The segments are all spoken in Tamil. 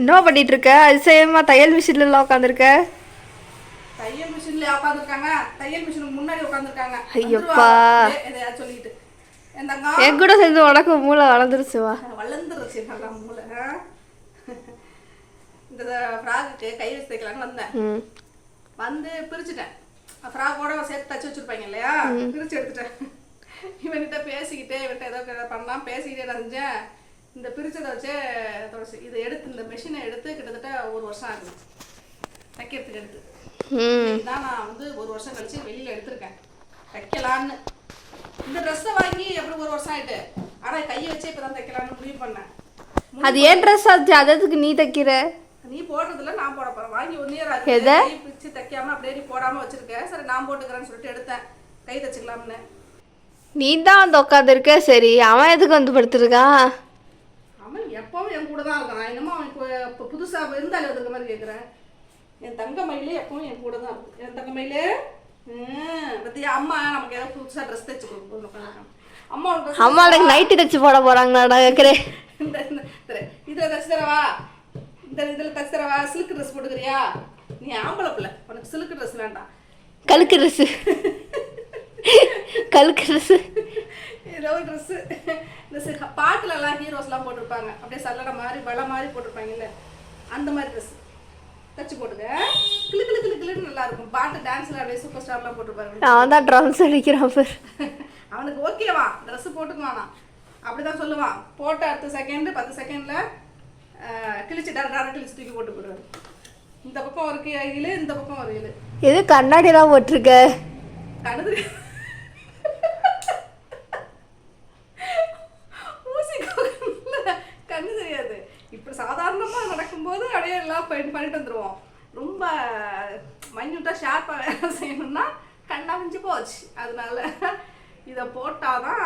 என்ன பண்ணிட்டு இருக்க அதிசயமா தையல் மிஷின்ல உட்காந்துருக்க தையல் மிஷின்ல உட்காந்துருக்காங்க தையல் மிஷினுக்கு முன்னாடி உட்காந்துருக்காங்க ஐயப்பா. சொல்லிட்டு. என் கூட சேர்ந்து உனக்கு மூளை வளர்ந்துருச்சு வா. வளர்ந்துருச்சு நல்லா மூளை? இந்த ஃப்ராகுக்கு கை வச்சு தைக்கலான்னு வந்தேன் வந்து பிரிச்சுட்டேன். ஃப்ராகோட சேர்த்து தச்சு வச்சிருப்பாங்க இல்லையா? பிரிச்சு எடுத்துட்டேன். இவன்கிட்ட பேசிக்கிட்டே இவன்கிட்ட ஏதோ பண்ணலாம். பேசிக்கிட்டே செஞ்சேன். இந்த பிரிச்சதை வச்சு துடைச்சு இதை எடுத்து இந்த மிஷினை எடுத்து கிட்டத்தட்ட ஒரு வருஷம் ஆகுது. தைக்கிறதுக்கு எடுத்து. ம். இதான் நான் வந்து ஒரு வருஷம் கழிச்சு வெளியில எடுத்திருக்கேன். தைக்கலான்னு. இந்த ட்ரெஸ்ஸை வாங்கி எப்படி ஒரு வருஷம் ஆயிட்டு. ஆனா கையை வச்சே இப்பதான் தைக்கலாம்னு முடிவு பண்ணேன். அது ஏன் ட்ரெஸ் ஆச்சு? அததுக்கு நீ தைக்கிற? நீ போடுறதுல நான் போட போறேன். வாங்கி ஒன் இயர்? ஆகுது. கை பிச்சு தைக்காம அப்படியே நீ போடாம வச்சிருக்கேன் சரி நான் போட்டுக்கிறேன்னு சொல்லிட்டு எடுத்தேன். கை தைச்சுக்கலாம்னு. நீ தான் வந்து உட்காந்துருக்க சரி அவன் எதுக்கு வந்து படுத்துருக்கான் எப்பவும் என் கூட தான் இருக்கான் என்னமோ அவன் இப்போ இப்போ புதுசா இருந்தாலே இருக்கிற மாதிரி கேட்குறேன் என் தங்க மயிலே எப்பவும் என் கூட தான் இருக்கு என் தங்க மயிலே? பத்தியா? அம்மா நமக்கு ஏதாவது புதுசா ட்ரெஸ் தைச்சு கொடுக்கணும் அம்மா dress அம்மாளுக்கு நைட்டு தைச்சு போட போறாங்க நான் கேட்குறேன் இந்த. இதுல தச்சு தரவா? இந்த இதுல தச்சு தரவா? சில்க் ட்ரெஸ் போட்டுக்கிறியா? நீ ஆம்பளை பிள்ளை. உனக்கு சில்க் ட்ரெஸ் வேண்டாம். கழுக்கு ட்ரெஸ்ஸு கழுக்கு ட்ரெஸ்ஸு ஏதோ ஒரு ட்ரெஸ்ஸு இந்த சி- பாட்டுல எல்லாம் ஹீரோஸ்லாம் போட்டிருப்பாங்க. அப்படியே சல்லடை மாதிரி வலை மாதிரி போட்டிருப்பாங்கல்ல அந்த மாதிரி ட்ரெஸ் தச்சு போட்டுக்க. கிளு கிளு கிளு கிளுன்னு நல்லா இருக்கும். பாட்டு டான்ஸ்ல அப்படியே சூப்பர் ஸ்டார்லாம் போட்டிருப்பாங்க அவன் தான் ட்ரம்ஸ் அடிக்கிறான் பேர் அவனுக்கு ஓகேவா ட்ரெஸ் போட்டுக்குவானா அப்படிதான் சொல்லுவான். போட்ட அடுத்த செகண்ட் பத்து செகண்ட்ல கிழிச்சு டர டர கிழிச்சு தூக்கி போட்டு போடுவாரு. இந்த பக்கம் ஒரு இழு இந்த பக்கம் ஒரு இழு எது கண்ணாடிலாம் போட்டிருக்க? கழுது ஊசி கோக்கணும்ல, கண்ணு தெரியாது இப்ப சாதாரணமா அப்படியே எல்லாம் பண்ணிட்டு வந்துடுவோம் ரொம்ப மஞ்சூட்டா ஷார்ப்பா வேலை செய்யணும்னா கண்ணா மிஞ்சு போச்சு. அதனால இதை போட்டாதான்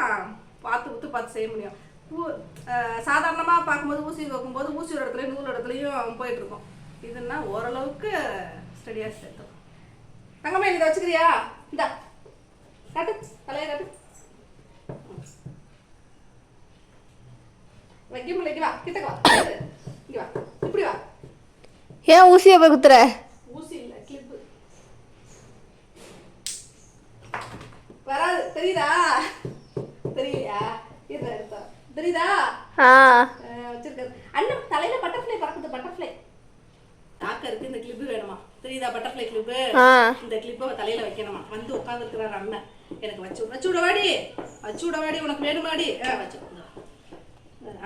பார்த்து ஊத்து பார்த்து செய்ய முடியும். ஊ- சாதாரணமா பார்க்கும்போது ஊசி வைக்கும்போது ஊசி ஒரு இடத்துலையும் நூல் இடத்துலையும் போயிட்டுருக்கோம் இதுன்னா ஓரளவுக்கு ஸ்டடியா சேர்த்தோம் தங்கம்மா இதை வச்சுக்கிறியா? இந்தா. காட்டு தலையை காட்டு வைக்க முடியல இங்க வா வா. இங்க வா. இப்படி வா ஏன் ஊசியை போய் குத்துற? ஊசி இல்ல கிளிப்பு வராது. தெரியுதா? தெரியலையா? இருடா எடுத்தா தெரியுதா? ஆ. வச்சிருக்காரு. அண்ணன் தலையில பட்டர்ஃப்ளை பறக்குது பட்டர்ஃப்ளை டாக்கருக்கு இந்த கிளிப்பு வேணுமா? தெரியுதா பட்டர்ஃப்ளை கிளிப்பு இந்த கிளிப்பை தலையில வைக்கணுமா? வந்து உட்காந்துருக்கிறாரு அண்ணன். எனக்கு வச்சு வச்சு விட வாடி வச்சு விட வாடி உனக்கு வேணுமாடி. வச்சு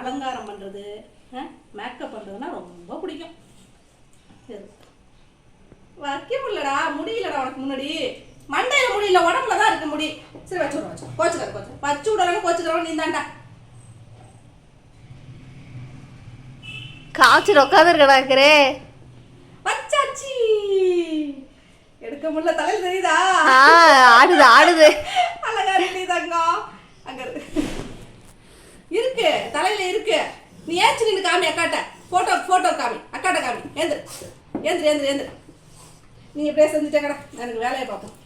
அலங்காரம் பண்றது. மேக்கப் பண்றதுன்னா ரொம்ப பிடிக்கும். சரி. வைக்க முடியலடா முடியலடா உனக்கு முன்னாடி. மண்டையில முடியல உடம்புல தான் இருக்கு முடி. சரி வச்சு விட வச்சு கோச்சுக்காரு கோச்சு. வச்சு விடலன்னு கோச்சுக்கிறவன் நீ தாண்டா காய்ச்சல் உட்காந்துருக்கடாக்கிறே வச்சாச்சி. எடுக்க முடியல தலையில தெரியுதா? ஆடுது ஆடுது. அழகா இருக்கு தங்கம் அங்க இருக்கு தலையில இருக்கு. நீ ஏச்சு நின்று காமி அக்காட்ட. போட்டோ போட்டோ காமி. அக்காட்ட காமி. ஏந்திரு ஏந்திரு ஏந்திரு ஏந்திரு நீ இப்படியே செஞ்சுட்டே கடை. எனக்கு வேலையை பார்ப்போம்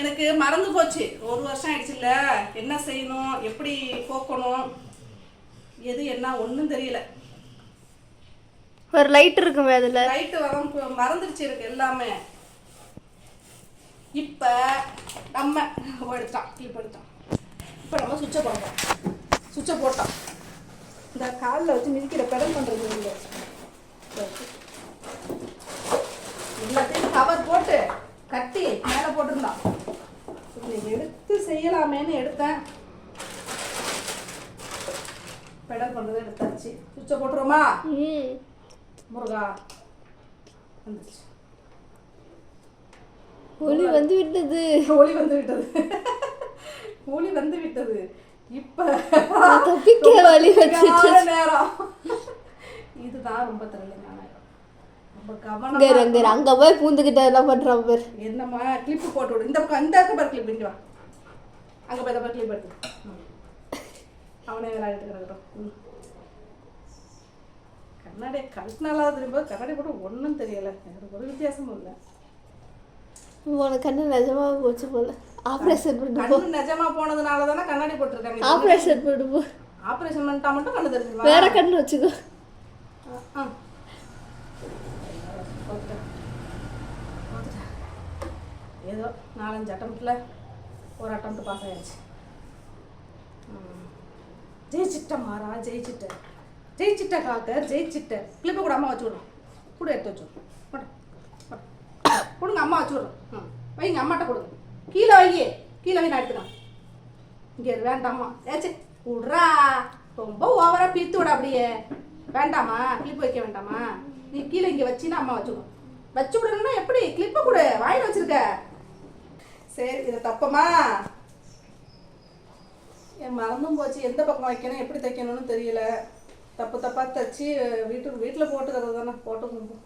எனக்கு மறந்து போச்சு. ஒரு வருஷம் ஆயிடுச்சுல்ல என்ன செய்யணும்? எப்படி போக்கணும்? எது என்ன ஒன்றும் தெரியல. ஒரு லைட் இருக்குமே அதில். ரைட்டு வரம். மறந்துடுச்சு எனக்கு எல்லாமே. இப்ப நம்ம எடுத்துட்டான். கிளிப் எடுத்தான் இப்போ நம்ம சுவிட்சை போடுறோம் சுவிட்சை போட்டோம் இந்த காலில் வச்சு மிதிக்கிற பெடல் பண்ணுறது இல்லை. எல்லாத்தையும் கவர் போட்டு கட்டி மேலே போட்டிருந்தான். எடுத்து செய்யலாமேன்னு எடுத்தேன். பெடல் பண்ணுறதை எடுத்தாச்சு. சுவிட்சை போட்டுருவோமா? முருகா வந்துருச்சு. ஒளி வந்து விட்டது. ஒளி வந்து விட்டது. ஒளி வந்து விட்டது. இப்ப தப்பிக்க வழி வச்சுட்டு நேரம். இதுதான் ரொம்ப நேரம். ரொம்ப. அங்க போய் பூந்துக்கிட்ட எல்லாம் பண்றான் பேர். என்னம்மா கிளிப்பு போட்டு விடு. இந்த பக்கம் இந்த பக்கம் கிளிப் இங்க வா. அங்க போய் பாரு கிளிப் எடுத்து. அவனே விளையாடிட்டு கிடக்கட்டும். ம். கண்ணாடி கழுத்துனால திரும்ப கண்ணாடி போட்டு ஒன்றும் தெரியல. எனக்கு ஒரு வித்தியாசமும் இல்லை. உனக்கு கண்ணு நிஜமா போச்சு போல. ஆப்ரேஷன் பண்ணுவோம். நிஜமா போனதுனால தானே கண்ணாடி போட்டிருக்காங்க. ஆப்ரேஷன் பண்ணுவோம். ஆப்ரேஷன் பண்ணிட்டா மட்டும் கண்ணு தெரிஞ்சுக்கலாம் வேற கண்ணு வச்சுக்கோ. ஏதோ நாலஞ்சு அட்டம்ப்டில் ஒரு அட்டம்ப்ட் பாஸ் ஆயிடுச்சு. ஜெயிச்சிட்ட மாறா ஜெயிச்சிட்ட. ஜெயிச்சிட்ட காக்க ஜெயிச்சிட்ட. கிளிப்பை கூட அம்மா வச்சுவிடும் கூட எடுத்து வச்சுடுறோம் கொடுங்க அம்மா வச்சுடுறோம் ம். வைங்க அம்மாட்ட கொடுங்க. கீழே வாங்கி கீழே வை நான் இங்கே வேண்டாமா? ஏச்சு விட்றா ரொம்ப ஓவராக பித்து விட அப்படியே. வேண்டாமா? கிளிப் வைக்க வேண்டாமா? நீ கீழே இங்கே வச்சின்னா அம்மா வச்சுக்கணும் வச்சு விடணும்னா எப்படி? கிளிப்பை கொடு. வாயில் வச்சிருக்க. சரி இதை தப்பமா? என் மறந்தும் போச்சு. எந்த பக்கம் வைக்கணும் எப்படி தைக்கணும்னு தெரியல. தப்பு தப்பா தச்சு வீட்டுக்கு வீட்டில் போட்டுக்கிறது தானே போட்டு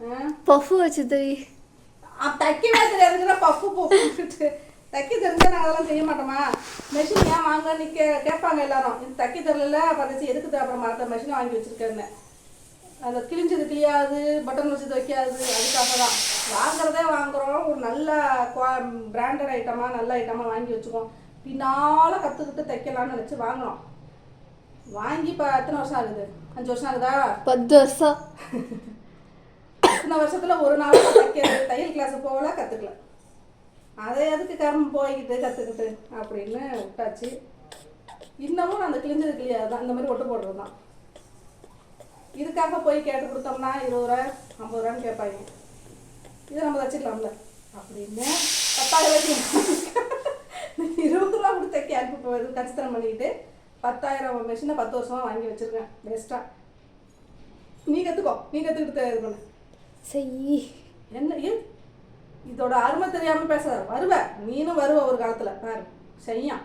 ஆ? பஃபு வச்சு தை தைக்கவே தெரியாதுங்கிற பப்பு போட்டு தைக்க தெரிஞ்சா நாங்கள் அதெல்லாம் செய்ய மாட்டோமா? மெஷின் ஏன் வாங்க நீ கே கேட்பாங்க எல்லாரும். இது தைக்க தெரியல பதச்சு எதுக்கு அப்புறம் மரத்த மெஷின் வாங்கி வச்சிருக்கேன்னு. அந்த கிழிஞ்சது கிழியாது பட்டன் வச்சது வைக்காது அதுக்காக தான் வாங்குறதே வாங்குறோம். ஒரு நல்ல குவா பிராண்டட் ஐட்டமாக நல்ல ஐட்டமாக வாங்கி வச்சுக்குவோம். பின்னால் கற்றுக்கிட்டு தைக்கலாம்னு நினச்சி வாங்கினோம் வாங்கி இப்போ எத்தனை வருஷம் ஆகுது? அஞ்சு வருஷம் ஆகுதா? பத்து வருஷம். இத்தனை வருஷத்துல ஒரு நாள் தைக்க தையல் கிளாஸ் போகல கற்றுக்கல அதை எதுக்கு கர்மம் போய்கிட்டு கற்றுக்கிட்டு அப்படின்னு விட்டாச்சு. இன்னமும் அந்த கிழிஞ்சது கிளியாது தான். இந்த மாதிரி ஒட்டு போடுறது தான். இதுக்காக போய் கேட்டு கொடுத்தோம்னா இருபது ரூபா ஐம்பது ரூபான்னு கேட்பாங்க. இதை நம்ம தச்சுக்கலாம்ல அப்படின்னு பத்தாயிரம் இருபது ரூபா கொடுத்து அனுப்பி போகுது கச்சித்தனம் பண்ணிக்கிட்டு பத்தாயிரம் மிஷினை பத்து வருஷமா வாங்கி வச்சிருக்கேன். வேஸ்ட்டாக நீ கற்றுக்கோ நீ கற்றுக்கிட்டு இது பண்ணு. செய் என்ன ஏன் இதோட அருமை தெரியாமல் பேசாத. வருவ. நீனும் வருவ ஒரு காலத்தில். பாரு. செய்யான்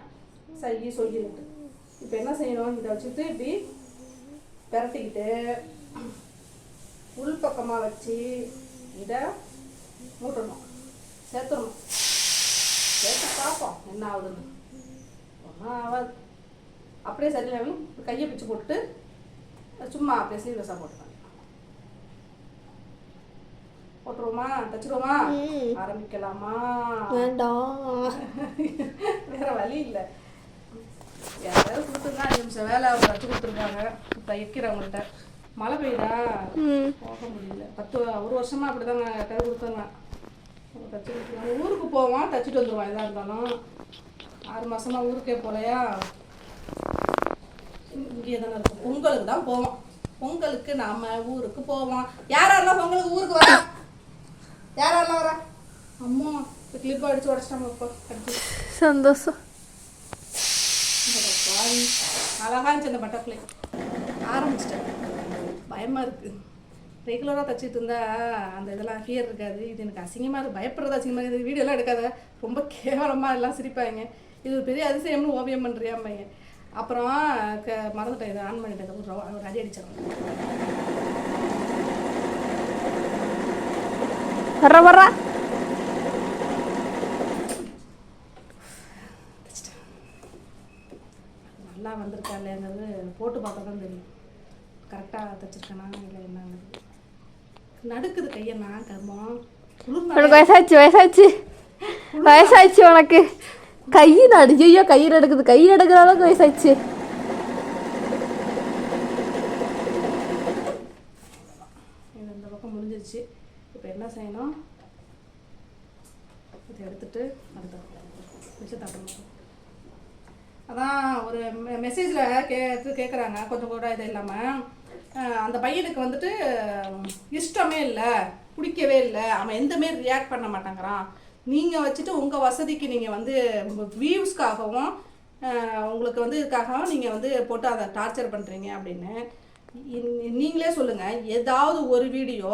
செய்யி சொல்லிட்டு இப்போ என்ன செய்யணும்? இதை வச்சுட்டு இப்படி பிரட்டிக்கிட்டு உள் பக்கமாக வச்சு இதை மூட்டணும். சேர்த்துடணும். சேர்த்து பார்ப்போம். என்ன ஆகுதுன்னு. ஒன்றும் ஆகாது. அப்படியே சரியில்லாமல் கையை பிச்சு போட்டு சும்மா அப்படியே சீரியஸாக போட்டுருவேன் போட்டுருவோமா? தச்சிருவோமா. ஆரம்பிக்கலாமா? வேண்டாம். வேற வழி இல்லை. யாராவது கொடுத்துருந்தா அஞ்சு நிமிஷம் வேலை அவங்க வச்சு கொடுத்துருக்காங்க. தைக்கிறவங்கள்ட்ட. மழை பெய்யுதா? போக முடியல. பத்து ஒரு வருஷமா அப்படிதாங்க யார்கிட்டயாவது கொடுத்தாங்க. தச்சு கொடுத்துருவாங்க ஊருக்கு போவான் தச்சுட்டு வந்துருவான் எதா இருந்தாலும். ஆறு மாசமா ஊருக்கே போலையா? இங்கே தானே இருக்கும். பொங்கலுக்கு தான் போவோம். பொங்கலுக்கு நாம ஊருக்கு போவோம். யார் யாரெல்லாம் பொங்கலுக்கு ஊருக்கு வரா யார் யாரெல்லாம் வரா? அம்மா கிளிப் அடிச்சு உடச்சிட்டாங்க இப்போ அடிச்சு சந்தோஷம். அழகா இருந்துச்சு அந்த பட்டர்ஃப்ளை ஆரம்பிச்சிட்டேன். பயமா இருக்கு. ரெகுலராக தச்சிட்டு இருந்தா அந்த இதெல்லாம் ஃபியர் இருக்காது. இது எனக்கு அசிங்கமாக இருக்கு. பயப்படுறது அசிங்கமாக இருக்குது வீடியோலாம் எடுக்காத. ரொம்ப கேவலமாக எல்லாம் சிரிப்பாங்க. இது ஒரு பெரிய அதிசயம்னு ஓவியம் பண்ணுறியா பையன். அப்புறம் க மறந்துட்டேன். இதை ஆன் பண்ணிட்டேன். ஒரு அடி அடிச்சிடறேன் வர வர. நல்லா வந்திருக்கா இல்லையாங்கிறது போட்டு பார்த்தா தான் தெரியும். கரெக்டாக தச்சிருக்கேனா இல்லை என்னங்கிறது நடுக்குது கையண்ணா கர்மம் உனக்கு வயசாச்சு வயசாச்சு. வயசாச்சு உனக்கு. கை நடு ஐயோ கை நடக்குது. கை நடக்கிற அளவுக்கு வயசாச்சு இது இந்த பக்கம் முடிஞ்சிருச்சு இப்போ என்ன செய்யணும் இதை எடுத்துட்டு அடுத்த வச்சு தட்டணும் அதான் ஒரு மெசேஜில் கேட்டு கேட்குறாங்க கொஞ்சம் கூட இது இல்லாமல் அந்த பையனுக்கு வந்துட்டு இஷ்டமே இல்லை. பிடிக்கவே இல்லை. அவன் எந்த மாரி ரியாக்ட் பண்ண மாட்டேங்கிறான். நீங்கள் வச்சுட்டு உங்கள் வசதிக்கு நீங்கள் வந்து உங்கள் வியூஸ்க்காகவும் உங்களுக்கு வந்து இதுக்காகவும் நீங்கள் வந்து போட்டு அதை டார்ச்சர் பண்ணுறீங்க அப்படின்னு நீங்களே சொல்லுங்கள் ஏதாவது ஒரு வீடியோ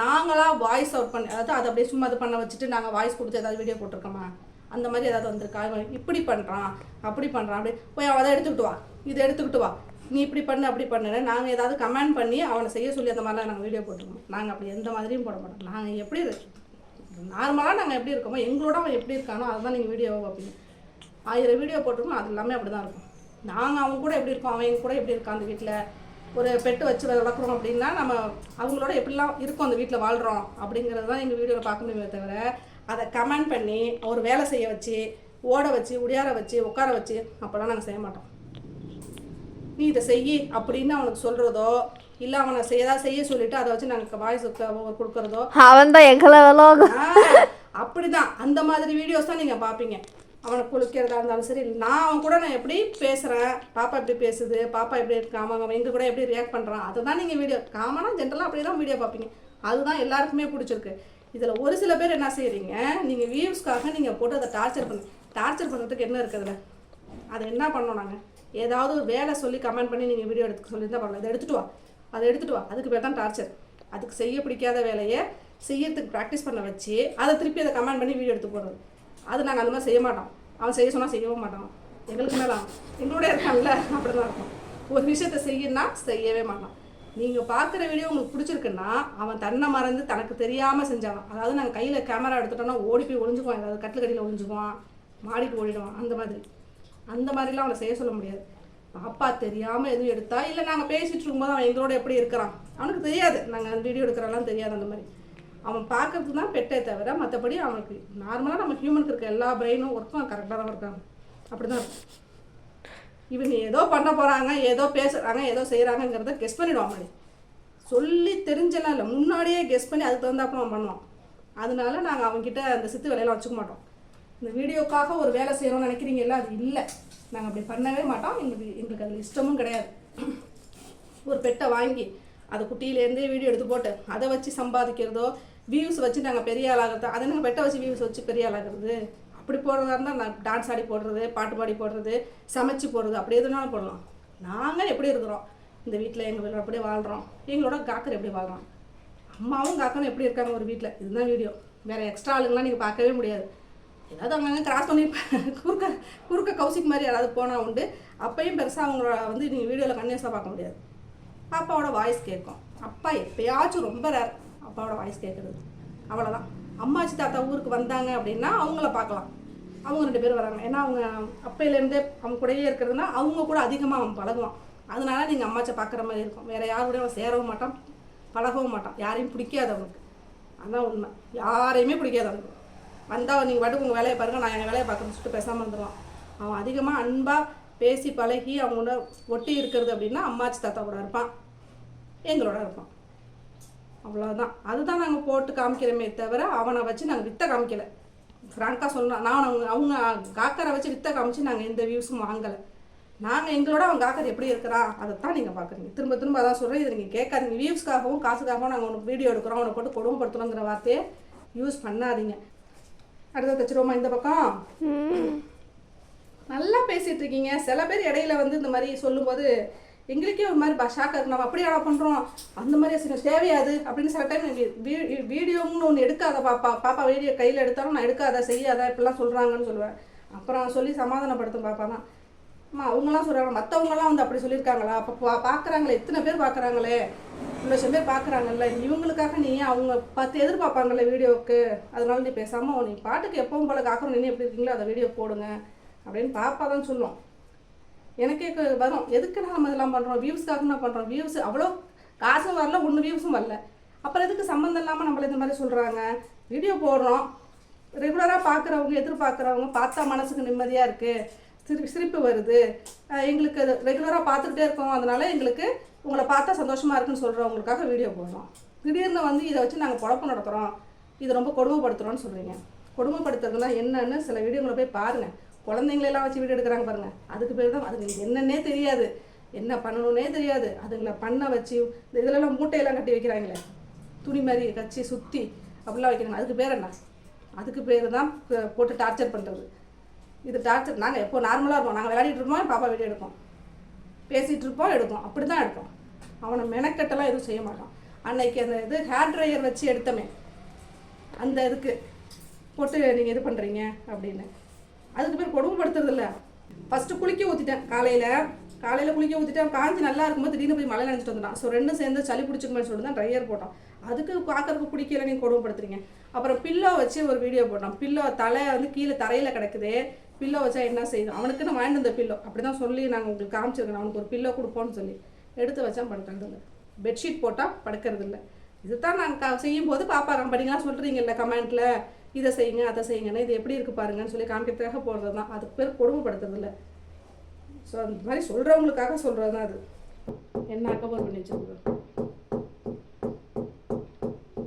நாங்களாக வாய்ஸ் அவுட் பண்ணி அதாவது அதை அப்படியே சும்மா இது பண்ண வச்சுட்டு நாங்கள் வாய்ஸ் கொடுத்து ஏதாவது வீடியோ போட்டிருக்கோமா? அந்த மாதிரி ஏதாவது வந்திருக்கா? இப்படி பண்ணுறான் அப்படி பண்ணுறான் அப்படி. போய் அவன் அதை எடுத்துக்கிட்டு வா இதை எடுத்துக்கிட்டு வா. நீ இப்படி பண்ணு அப்படி பண்ணுன்னு நாங்கள் ஏதாவது கமெண்ட் பண்ணி அவனை செய்ய சொல்லி அந்த மாதிரிலாம் நாங்கள் வீடியோ போட்டிருக்கோம். நாங்கள் அப்படி எந்த மாதிரியும் போட மாட்டோம். நாங்கள் எப்படி நார்மலாக நாங்கள் எப்படி இருக்கோமோ எங்களோட அவன் எப்படி இருக்கானோ அதுதான் நீங்கள் வீடியோவை பார்ப்பீங்க. ஆயிரம் வீடியோ போட்டிருக்கோம் அது எல்லாமே அப்படி தான் இருக்கும். நாங்கள் அவன் கூட எப்படி இருக்கோம் அவன் கூட எப்படி இருக்கான் அந்த வீட்டில் ஒரு பெட்டு வச்சு வளர்க்குறோம் அப்படின்னா நம்ம அவங்களோட எப்படிலாம் இருக்கோம் அந்த வீட்டில் வாழ்கிறோம் அப்படிங்கிறது தான் எங்கள் வீடியோவில் பார்க்க முடியுமே தவிர அதை கமெண்ட் பண்ணி ஒரு வேலை செய்ய வச்சு ஓட வச்சு உடையார வச்சு உட்கார வச்சு அப்போல்லாம் நாங்கள் செய்ய மாட்டோம். நீ இதை செய் அப்படின்னு அவனுக்கு சொல்கிறதோ இல்லை அவனை ஏதாவது செய்ய சொல்லிட்டு அதை வச்சு நாங்கள் வாய்ஸ் கொடுக்குறதோ அவன் தான் எங்களை அப்படிதான். அந்த மாதிரி வீடியோஸ் தான் நீங்கள் பார்ப்பீங்க. அவனை குளிக்கிறதா இருந்தாலும் சரி நான் அவன் கூட நான் எப்படி பேசுகிறேன் பாப்பா எப்படி பேசுது? பாப்பா எப்படி இருக்கு அவன் அவன் எங்க கூட எப்படி ரியாக்ட் பண்ணுறான் அதுதான் நீங்கள் வீடியோ காமனாக ஜென்ரலாக அப்படி தான் வீடியோ பார்ப்பீங்க. அதுதான் எல்லாருக்குமே பிடிச்சிருக்கு. இதில் ஒரு சில பேர் என்ன செய்கிறீங்க நீங்கள் வியூஸ்க்காக நீங்கள் போட்டு அதை டார்ச்சர் பண்ணு டார்ச்சர் பண்ணுறதுக்கு என்ன இருக்குதுல அதை என்ன பண்ணோம் நாங்கள் ஏதாவது ஒரு வேலை சொல்லி கமெண்ட் பண்ணி நீங்கள் வீடியோ எடுத்து சொல்லியிருந்தா பண்ணலாம் இதை எடுத்துட்டு வா. அதை எடுத்துட்டு வா. அதுக்கு பேர் தான் டார்ச்சர் அதுக்கு செய்ய பிடிக்காத வேலையை செய்யறதுக்கு ப்ராக்டிஸ் பண்ண வச்சு அதை திருப்பி அதை கமெண்ட் பண்ணி வீடியோ எடுத்து போடுறது. அது நாங்கள் அந்த மாதிரி செய்ய மாட்டோம். அவன் செய்ய சொன்னால் செய்யவும் மாட்டான். எங்களுக்கு மேலே எங்களோட இருக்கான்ல அப்படி தான் இருக்கும். ஒரு விஷயத்தை செய்யணும்னா செய்யவே மாட்டான். நீங்கள் பார்க்குற வீடியோ உங்களுக்கு பிடிச்சிருக்குன்னா அவன் தன்னை மறந்து தனக்கு தெரியாமல் செஞ்சவன் அதாவது நாங்கள் கையில் கேமரா எடுத்துட்டோம்னா ஓடி போய் ஒளிஞ்சுக்குவான். ஏதாவது கட்டில் கடியில் ஒளிஞ்சுக்குவான். மாடிக்கு ஓடிடுவான். அந்த மாதிரி. அந்த மாதிரிலாம் அவனை செய்ய சொல்ல முடியாது. பாப்பா தெரியாமல் எதுவும் எடுத்தா இல்லை நாங்கள் பேசிகிட்டு இருக்கும்போது அவன் எங்களோட எப்படி இருக்கிறான்? அவனுக்கு தெரியாது. நாங்கள் வீடியோ எடுக்கிறலாம் தெரியாது அந்த மாதிரி. அவன் பார்க்கறதுக்கு தான் பெட்டே தவிர மற்றபடி அவனுக்கு நார்மலாக நம்ம ஹியூமனுக்கு இருக்க எல்லா பிரெயினும் ஒர்க்கும் கரெக்டாக தான் இருக்காங்க அப்படி தான் இருக்கும். இவங்க ஏதோ பண்ண போகிறாங்க ஏதோ பேசுகிறாங்க ஏதோ செய்கிறாங்கங்கிறத கெஸ் பண்ணிடுவான் மாதிரி சொல்லி தெரிஞ்சலாம் இல்லை முன்னாடியே கெஸ் பண்ணி அதுக்கு தகுந்தாப்புல அவன் பண்ணுவான். அதனால நாங்கள் அவங்ககிட்ட அந்த சித்து வேலையெல்லாம் வச்சுக்க மாட்டோம். இந்த வீடியோக்காக ஒரு வேலை செய்கிறோம்னு நினைக்கிறீங்கல்ல அது இல்லை. நாங்கள் அப்படி பண்ணவே மாட்டோம். எங்களுக்கு எங்களுக்கு அதில் இஷ்டமும் கிடையாது. ஒரு பெட்டை வாங்கி அதை குட்டியிலேருந்தே வீடியோ எடுத்து போட்டு அதை வச்சு சம்பாதிக்கிறதோ வியூஸ் வச்சு நாங்கள் பெரிய ஆளாகிறது அதை நாங்கள் பெட்டை வச்சு வியூஸ் வச்சு பெரிய ஆளாகிறது அப்படி போடுறதா இருந்தால் நான் டான்ஸ் ஆடி போடுறது பாட்டு பாடி போடுறது சமைச்சு போடுறது அப்படி எதுனாலும் போடலாம். நாங்கள் எப்படி இருக்கிறோம்? இந்த வீட்டில் எங்கள் வீட்டில் அப்படியே வாழ்கிறோம் எங்களோட காக்கர் எப்படி வாழ்கிறோம் அம்மாவும் காக்கனும் எப்படி இருக்காங்க ஒரு வீட்டில் இதுதான் வீடியோ. வேறு எக்ஸ்ட்ரா ஆளுங்களாம் நீங்கள் பார்க்கவே முடியாது. ஏதாவது அங்கங்கே கிராஸ் பண்ணி குறுக்க குறுக்க கௌசிக் மாதிரி யாராவது போனால் உண்டு. அப்பையும் பெருசாக அவங்கள வந்து நீங்கள் வீடியோவில் கன்னியூஸாக பார்க்க முடியாது. பாப்பாவோட வாய்ஸ் கேட்கும். அப்பா எப்பயாச்சும் ரொம்ப ரேர் அப்பாவோட வாய்ஸ் கேட்குறது. அவ்வளோதான் அம்மாச்சி தாத்தா ஊருக்கு வந்தாங்க அப்படின்னா அவங்கள பார்க்கலாம். அவங்க ரெண்டு பேரும் வராங்க. ஏன்னா அவங்க அப்பையிலேருந்தே அவங்க கூடயே இருக்கிறதுனா அவங்க கூட அதிகமாக அவன் பழகுவான். அதனால நீங்கள் அம்மாச்சை பார்க்குற மாதிரி இருக்கும். வேறு யாரோடய அவன் சேரவும் மாட்டான் பழகவும் மாட்டான். யாரையும் பிடிக்காது அவனுக்கு. அதான் உண்மை. யாரையுமே பிடிக்காது அவனுக்கு. வந்தால் நீங்கள் பாட்டுக்கு உங்கள் வேலையை பாருங்கள் நான் என் வேலையை பார்க்கணும்னு சொல்லிட்டு பேசாமல் இருந்துருவான். அவன் அதிகமாக அன்பாக பேசி பழகி அவங்களோட ஒட்டி இருக்கிறது அப்படின்னா அம்மாச்சி தாத்தா கூட இருப்பான். எங்களோட இருப்பான். அவ்வளோதான் அதுதான் நாங்கள் போட்டு காமிக்கிறோமே தவிர அவனை வச்சு நாங்கள் வித்த காமிக்கலை. ஃப்ராங்காக சொல்லலாம் நான் அவங்க அவங்க காக்கரை வச்சு வித்த காமிச்சு நாங்கள் எந்த வியூஸும் வாங்கலை. நாங்கள் எங்களோட அவன் காக்கர் எப்படி இருக்கிறான் அதைத்தான் நீங்கள் பார்க்குறீங்க திரும்ப திரும்ப அதான் சொல்கிறேன் இதை நீங்கள் கேட்காதீங்க. வியூஸ்க்காகவும் காசுக்காகவும் நாங்கள் உனக்கு வீடியோ எடுக்கிறோம் அவனை போட்டு கொடுமைப்படுத்தணுங்கிற வார்த்தையை யூஸ் பண்ணாதீங்க. அடுத்த தச்சிருவோமா இந்த பக்கம்? நல்லா பேசிட்டு இருக்கீங்க. சில பேர் இடையில வந்து இந்த மாதிரி சொல்லும்போது எங்களுக்கே ஒரு மாதிரி ஷாக்காக இருக்கு. நம்ம அப்படியே பண்ணுறோம் அந்த மாதிரி சில தேவையாது அப்படின்னு சில டைம் வீடியோன்னு ஒன்று எடுக்காத பாப்பா. பாப்பா வீடியோ கையில் எடுத்தாலும் நான் எடுக்காத செய்யாத இப்படிலாம் சொல்கிறாங்கன்னு சொல்லுவேன். அப்புறம் சொல்லி சமாதானப்படுத்தும் பாப்பா தான் அம்மா அவங்களாம் சொல்கிறாங்க மற்றவங்களாம் வந்து அப்படி சொல்லியிருக்காங்களா? அப்போ பா பார்க்குறாங்களே எத்தனை பேர் பார்க்குறாங்களே இவ்வளோ லட்சம் பேர் பார்க்குறாங்கல்ல இவங்களுக்காக நீ அவங்க பார்த்து எதிர்பார்ப்பாங்கல்ல வீடியோவுக்கு? அதனால நீ பேசாமல் நீ பாட்டுக்கு எப்பவும் போல காக்கிறோம் நீ எப்படி இருக்கீங்களோ அதை வீடியோ போடுங்க அப்படின்னு பாப்பா தான் சொல்லும். எனக்கே வரும். எதுக்கு நம்ம இதெல்லாம் பண்ணுறோம் வியூஸ்க்காக நான் பண்ணுறோம் வியூஸ் அவ்வளோ காசும் வரல ஒன்று வியூஸும் வரல. அப்புறம் எதுக்கு சம்மந்தம் இல்லாமல் நம்மள இந்த மாதிரி சொல்கிறாங்க வீடியோ போடுறோம். ரெகுலராக பார்க்குறவங்க எதிர்பார்க்குறவங்க பார்த்தா மனசுக்கு நிம்மதியாக இருக்குது சிரி சிரிப்பு வருது. எங்களுக்கு ரெகுலராக பார்த்துக்கிட்டே இருக்கோம். அதனால் எங்களுக்கு உங்களை பார்த்தா சந்தோஷமாக இருக்குன்னு சொல்கிறவங்களுக்காக வீடியோ போடுறோம். திடீர்னு வந்து இதை வச்சு நாங்கள் குழப்பம் நடத்துகிறோம் இது ரொம்ப கொடுமைப்படுத்துகிறோன்னு சொல்கிறீங்க கொடுமைப்படுத்துறதுனா என்னன்னு சில வீடியோங்களை போய் பாருங்கள் குழந்தைங்களெல்லாம் வச்சு வீடு எடுக்கிறாங்க பாருங்கள் அதுக்கு பேர் தான் அதுக்கு என்னன்னே தெரியாது. என்ன பண்ணணும்னே தெரியாது. அதுங்களை பண்ண வச்சு இந்த இதுலலாம் மூட்டையெல்லாம் கட்டி வைக்கிறாங்களே. துணி மாதிரி கச்சி சுற்றி அப்படிலாம் வைக்கிறாங்க. அதுக்கு பேர் என்ன? அதுக்கு பேர் தான் போட்டு டார்ச்சர் பண்ணுறது இது டார்ச்சர் நாங்கள் எப்போ நார்மலாக இருப்போம். நாங்கள் விளையாடிட்டு இருப்போம் பாப்பா வீடியோ எடுப்போம் பேசிகிட்டு இருப்போம் எடுப்போம். அப்படி தான் எடுப்போம். அவனை மெனக்கட்டெல்லாம் எதுவும் செய்ய மாட்டான். அன்னைக்கு அந்த இது ஹேர் ட்ரையர் வச்சு எடுத்தமே. அந்த இதுக்கு போட்டு நீங்கள் இது பண்ணுறீங்க அப்படின்னு. அதுக்கு பேர் கொடுமைப்படுத்துறது இல்லை ஃபஸ்ட்டு குளிக்க ஊற்றிட்டேன் காலையில் காலையில் குளிக்க ஊற்றிட்டேன் காஞ்சி நல்லா இருக்கும்போது திடீர்னு போய் மழை நினச்சிட்டு வந்துட்டான் ஸோ ரெண்டும் சேர்ந்து சளி பிடிச்சிக்குமே சொல்லிட்டு தான் ட்ரையர் போட்டோம். அதுக்கு பார்க்கறதுக்கு பிடிக்கல நீங்கள் கொடுமைப்படுத்துறீங்க. அப்புறம் பில்லோ வச்சு ஒரு வீடியோ போட்டோம். பில்லோ தலை வந்து கீழே தரையில் கிடக்குது. பில்லோ வச்சா என்ன செய்யணும் அவனுக்குன்னு வாங்கிட்டு வந்த பில்லோ அப்படி தான் சொல்லி நாங்கள் உங்களுக்கு காமிச்சிருக்கோம் அவனுக்கு ஒரு பில்லோ கொடுப்போம்னு சொல்லி. எடுத்து வச்சா படுக்கிறது இல்லை பெட்ஷீட் போட்டால் படுக்கிறது இல்லை இதுதான் நாங்கள் செய்யும்போது பாப்பா கம்பெனிலாம் சொல்கிறீங்கல்ல கமெண்ட்டில் இதை செய்யுங்க அதை செய்யுங்கன்னா இது எப்படி இருக்கு பாருங்கன்னு சொல்லி காமிக்கிறதுக்காக போடுறது தான் அதுக்கு பேர் கொடுமைப்படுத்துறது இல்லை ஸோ அந்த மாதிரி சொல்கிறவங்களுக்காக சொல்கிறது தான் அது. என்ன அக்கபோர் பண்ணி வச்சுருக்கோம்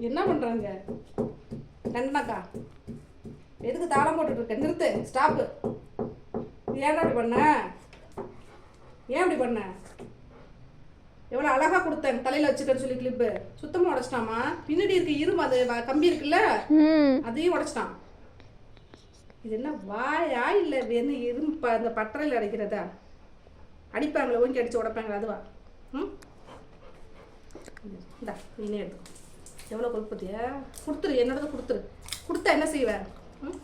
என்ன பண்ணுறாங்க கண்டனாக்கா எதுக்கு தாளம் போட்டுட்ருக்க நிறுத்து. ஸ்டாப்பு ஏன் அப்படி பண்ண? ஏன் அப்படி பண்ண? எவ்வளோ அழகா கொடுத்தேன் தலையில வச்சுக்கன்னு சொல்லி கிளிப்பு சுத்தமா உடைச்சிட்டாமா பின்னாடி இருக்க இரும்பு அது கம்பி இருக்குல்ல? அதையும் உடைச்சிட்டான். இது என்ன வாயா இல்லை என்ன இரும்பு அந்த பட்டறையில் அடிக்கிறதா? அடிப்பாங்களே ஓங்கி அடிச்சு உடைப்பாங்களே அதுவா? ம்? இந்தா நீனே எடுத்துக்கோ. எவ்வளோ கொடுப்பத்தியா கொடுத்துரு என்னோடது கொடுத்துரு. கொடுத்தா என்ன செய்வ? ம்?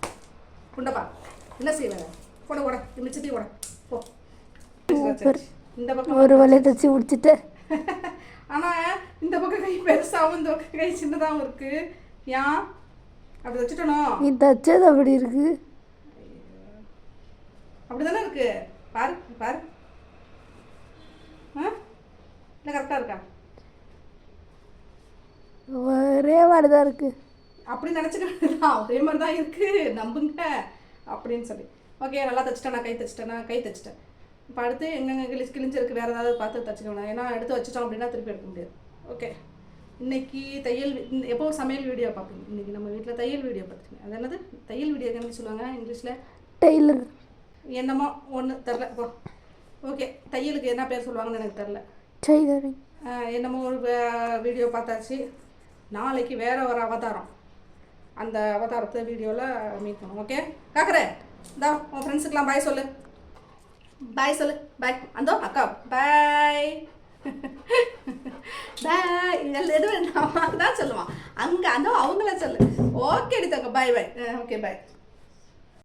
குண்டப்பா என்ன செய்வ? கூட கூட. மிச்சத்தையும் கூட போ. இந்த பக்கம் ஒரு வலையை தச்சு முடிச்சிட்டேன். ஆனா இந்த பக்கம் கை பெருசாகவும் இந்த பக்கம் கை சின்னதாகவும் இருக்கு. ஏன்? அப்படி வச்சுட்டனோ நீ தச்சது அப்படி இருக்கு. அப்படிதானே இருக்கு. பாரு பாரு. ஆ? இல்லை கரெக்டாக இருக்கா? ஒரே மாதிரி தான் இருக்கு. அப்படி நினச்சிட்டு ஒரே மாதிரி தான் இருக்கு. நம்புங்க. அப்படின்னு சொல்லி. ஓகே நல்லா தச்சிட்டேன் கை தச்சிட்டேனா கை தச்சிட்டேன். இப்போ அடுத்து எங்கெங்க கிழிச்சு கிழிஞ்சிருக்கு வேறு ஏதாவது பார்த்து தச்சுக்கணும் ஏன்னா எடுத்து வச்சிட்டோம் அப்படின்னா திருப்பி எடுக்க முடியாது. ஓகே இன்னைக்கு தையல் எப்போ சமையல் வீடியோ பார்ப்பீங்க. இன்னைக்கு நம்ம வீட்டில் தையல் வீடியோ பார்த்துருங்க அது என்னது? தையல் வீடியோ என்ன சொல்லுவாங்க இங்கிலீஷில்? டெய்லர் என்னமோ ஒன்று தெரில போ. ஓகே தையலுக்கு என்ன பேர் சொல்லுவாங்கன்னு எனக்கு தெரில டெய்லரிங் என்னமோ ஒரு வீடியோ பார்த்தாச்சு. நாளைக்கு வேற ஒரு அவதாரம். அந்த அவதாரத்தை வீடியோவில் மீட் பண்ணுவோம். ஓகே காக்கரே இந்தா உன் ஃப்ரெண்ட்ஸுக்கெலாம் பாய் சொல்லு. பாய் சொல்லு பாய் அந்தோ அக்கா. பாய் பாய் எதுவும் அம்மாவுக்கு தான் சொல்லுவான். அங்கே அந்த அவங்கள சொல்லு. ஓகே எடுத்தாங்க பாய் பாய் ஓகே பாய்